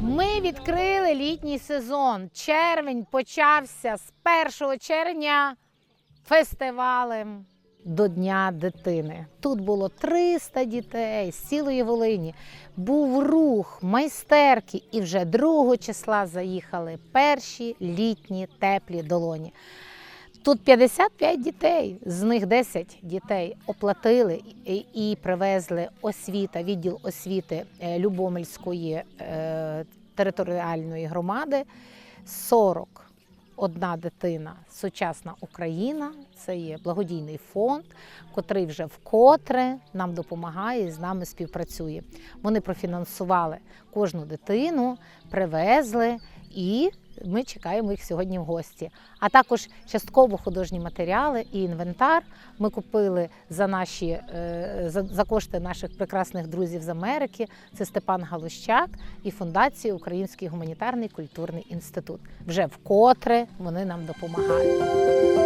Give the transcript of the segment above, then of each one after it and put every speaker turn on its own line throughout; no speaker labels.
Ми відкрили літній сезон. Червень почався з 1 червня фестивалем до Дня дитини. Тут було 300 дітей з цілої Волині. Був рух, майстерки, і вже 2 числа заїхали перші літні теплі долоні. Тут 55 дітей, з них 10 дітей оплатили і, привезли освіта, відділ освіти е, Любомельської е, територіальної громади. 40 одна дитина сучасна Україна. Це є благодійний фонд, котрий вже вкотре нам допомагає і з нами співпрацює. Вони профінансували кожну дитину, привезли і ми чекаємо їх сьогодні в гості. А також частково художні матеріали і інвентар ми купили за наші е, за, за кошти наших прекрасних друзів з Америки. Це Степан Галущак і фундація Український гуманітарний культурний інститут. Вже вкотре вони нам допомагають.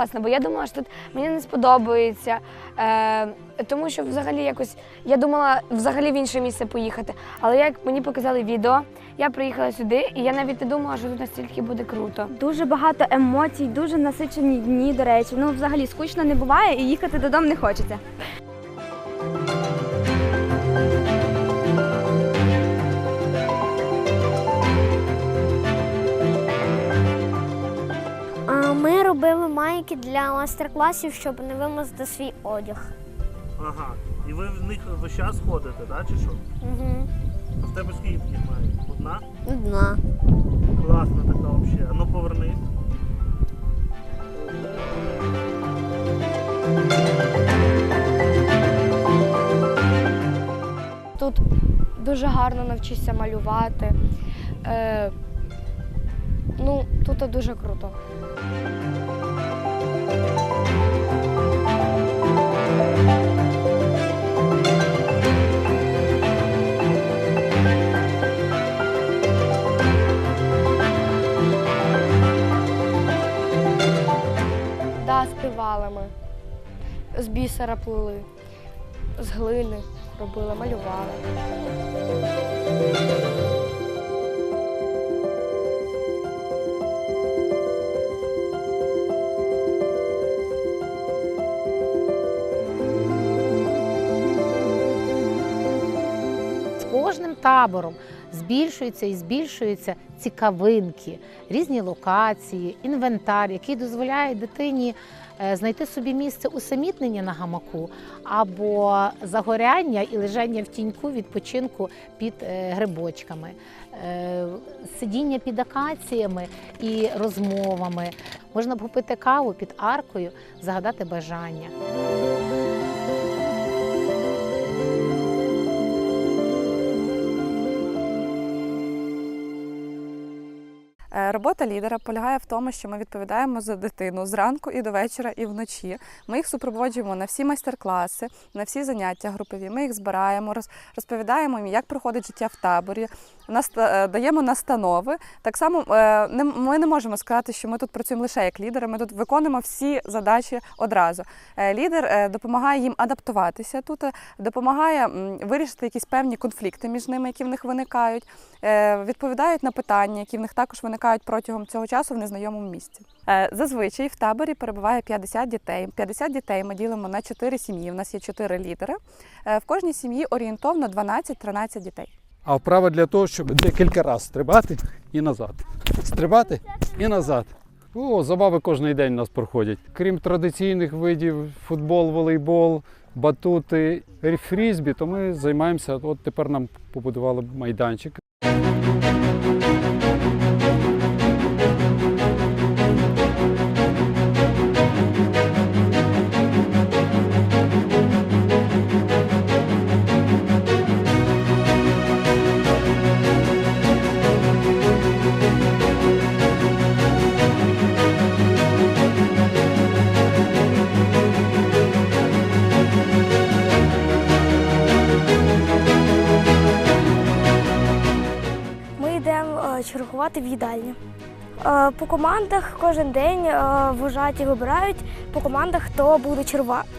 Класно, бо я думала, що тут мені не сподобається. Е, тому що взагалі якось я думала взагалі в інше місце поїхати. Але як мені показали відео, я приїхала сюди, і я навіть не думала, що тут настільки буде круто.
Дуже багато емоцій, дуже насичені дні, до речі. Ну, взагалі, скучно не буває і їхати додому не хочеться. Майки для майстер-класів, щоб не вимазати свій одяг.
Ага. І ви в них весь час ходите, так, чи що?
Угу.
А в тебе скільки таких мають? Одна?
Одна.
Класна така взагалі. А ну поверни.
Тут дуже гарно навчишся малювати. Е, ну, тут дуже круто. Да, співали ми. З бісера плели, з глини робили, малювали.
Табором збільшуються і збільшуються цікавинки, різні локації, інвентар, який дозволяє дитині е, знайти собі місце усамітнення на гамаку або загоряння і лежання в тіньку відпочинку під е, грибочками, Е, сидіння під акаціями і розмовами. Можна попити каву під аркою, загадати бажання.
Робота лідера полягає в тому, що ми відповідаємо за дитину зранку і до вечора, і вночі. Ми їх супроводжуємо на всі майстер-класи, на всі заняття групові. Ми їх збираємо, роз- розповідаємо їм, як проходить життя в таборі, е, даємо настанови. Так само е, ми не можемо сказати, що ми тут працюємо лише як лідери. Ми тут виконуємо всі задачі одразу. Е, Лідер е, допомагає їм адаптуватися тут, е, допомагає вирішити якісь певні конфлікти між ними, які в них виникають, е, відповідають на питання, які в них також виникають протягом цього часу в незнайомому місці. Е, Зазвичай в таборі перебуває 50 дітей. 50 дітей ми ділимо на 4 сім'ї. У нас є 4 лідери. Е, В кожній сім'ї орієнтовно 12-13 дітей.
А вправа для того, щоб декілька разів стрибати і назад. Стрибати і назад. О, забави кожен день у нас проходять. Крім традиційних видів футбол, волейбол, батути, фрізбі, то ми займаємося. От тепер нам побудували майданчик.
Працювати в їдальні. Е, По командах кожен день е, вважають і вибирають по командах, хто буде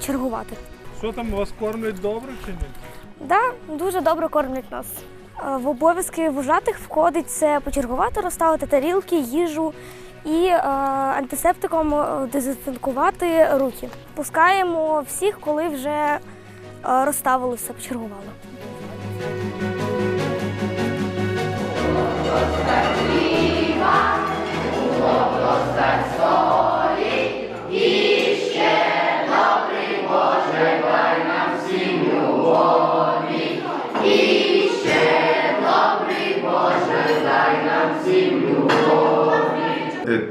чергувати.
Що там вас кормлять добре чи ні?
Да, дуже добре кормлять нас. Е, В обов'язки вожатих входить це почергувати, розставити тарілки, їжу і е, антисептиком е, дезінфікувати руки. Пускаємо всіх, коли вже е, розставили все, почергували.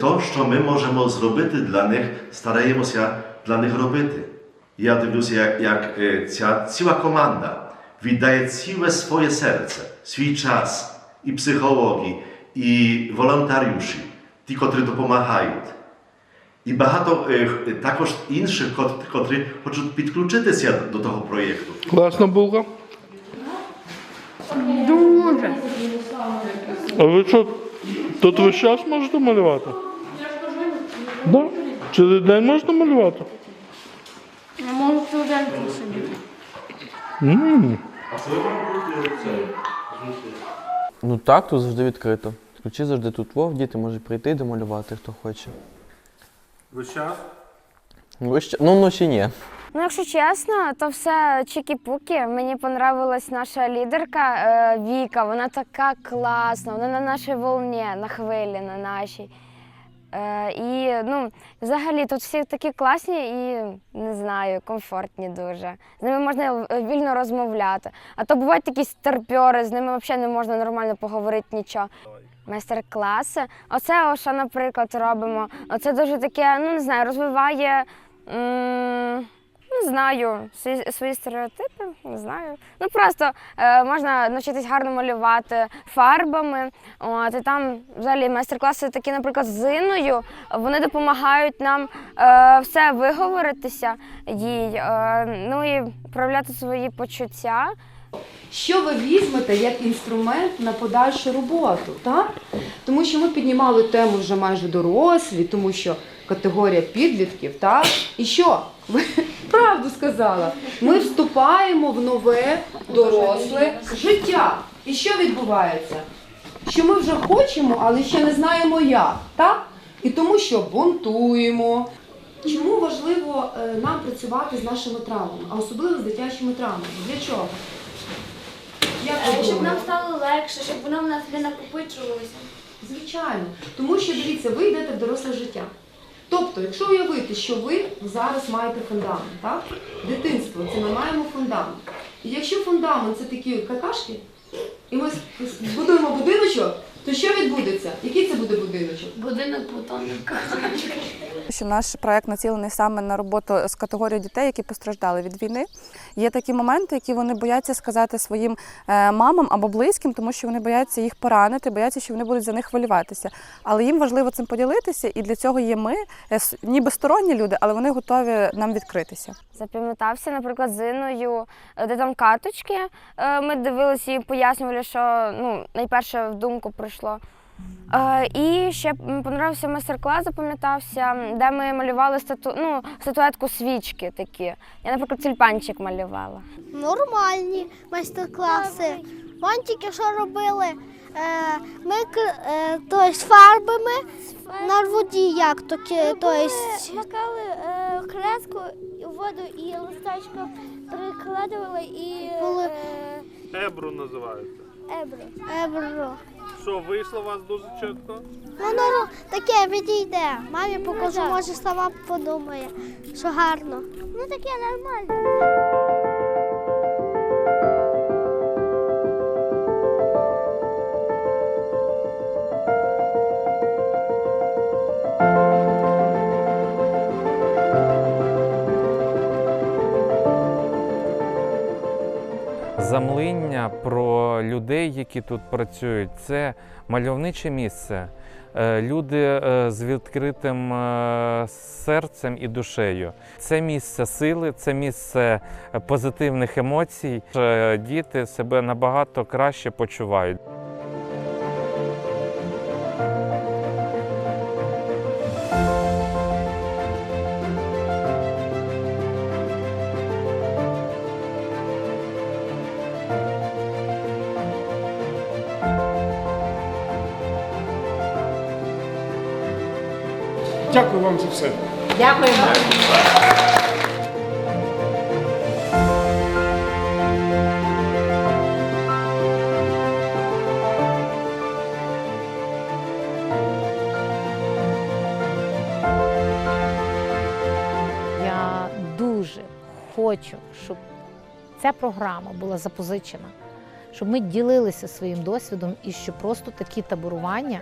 То, що ми можемо зробити для них, стараємося для них робити. Я дивлюся, як, як е, ця ціла команда віддає ціле своє серце, свій час і психологи, і волонтаріуші, ті, котрі допомагають. І багато е, х- також інших, кот- котрі хочуть підключитися до того проєкту.
Класна булка. Дуже. А ви що, тут весь час можете малювати? Да? Цілий день можна малювати?
Я можу студентом сидіти.
М.
Ну так, тут завжди відкрито. Ключі завжди тут вов, діти можуть прийти і домалювати, хто хоче.
Весь час?
Ви ще... Ну, вночі ні.
Ну, якщо чесно, то все чікі-пуки. Мені понравилась наша лідерка е, Віка. Вона така класна, вона на нашій волні, на хвилі, на нашій. Е, і ну, взагалі тут всі такі класні і не знаю, комфортні дуже. З ними можна вільно розмовляти. А то бувають такі старпьори, з ними взагалі не можна нормально поговорити нічого. Майстер-класи. Оце, що, наприклад, робимо. Оце дуже таке, ну не знаю, розвиває. м, Не знаю, свої, свої стереотипи, не знаю. Ну просто е, можна навчитись гарно малювати фарбами. От, і там взагалі майстер-класи такі, наприклад, з Зиною. Вони допомагають нам е, все виговоритися їй, е, ну і проявляти свої почуття.
що ви візьмете як інструмент на подальшу роботу, так? Тому що ми піднімали тему вже майже дорослі, тому що категорія підлітків, так? І що? Ви правду сказала. Ми вступаємо в нове доросле життя. І що відбувається? Що ми вже хочемо, але ще не знаємо як, так? І тому що бунтуємо. Чому важливо е, нам працювати з нашими травмами, а особливо з дитячими травмами? Для чого? Як
Е, Щоб нам стало легше, щоб воно в нас не накопичувалося.
Звичайно. Тому що дивіться, ви йдете в доросле життя. Тобто, якщо уявити, що ви зараз маєте фундамент, так? Дитинство це ми маємо фундамент. І якщо фундамент це такі какашки, і ми збудуємо будиночок, то що відбудеться? Який це буде будиночок?
Будинок плутонника.
що наш проект націлений саме на роботу з категорією дітей, які постраждали від війни. Є такі моменти, які вони бояться сказати своїм е, мамам або близьким, тому що вони бояться їх поранити, бояться, що вони будуть за них хвилюватися. Але їм важливо цим поділитися, і для цього є ми, е, ніби сторонні люди, але вони готові нам відкритися.
Запам'ятався, наприклад, з Іною, е, де там каточки. Ми дивилися і пояснювали, що ну, найперше в думку прийшло. Е, І ще понравився майстер-клас, запам'ятався, де ми малювали стату... ну, статуетку свічки такі. Я, наприклад, тюльпанчик малювала.
Нормальні майстер-класи. Вон тільки що робили. Е, Ми е, то есть фарбами на воді, як то ки-
макали креску, воду і листочку прикладували і
Були-
Ебру називається.
ебро.
Ебро.
Що, вийшло у вас дуже чітко?
Ну, ну, ну, таке відійде. Мамі покажу, може сама подумає, що гарно.
Ну таке нормально.
Замлиння про людей, які тут працюють, це мальовниче місце. Е, Люди е, з відкритим е, серцем і душею. Це місце сили, це місце позитивних емоцій. Діти себе набагато краще почувають.
Дякую вам за все.
Дякуємо. Я дуже хочу, щоб ця програма була запозичена, щоб ми ділилися своїм досвідом і щоб просто такі таборування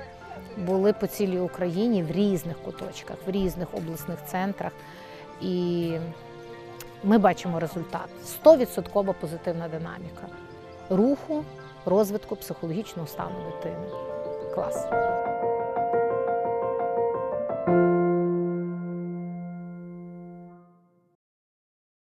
були по цілій Україні в різних куточках, в різних обласних центрах. І ми бачимо результат. 100% позитивна динаміка руху, розвитку психологічного стану дитини. Клас.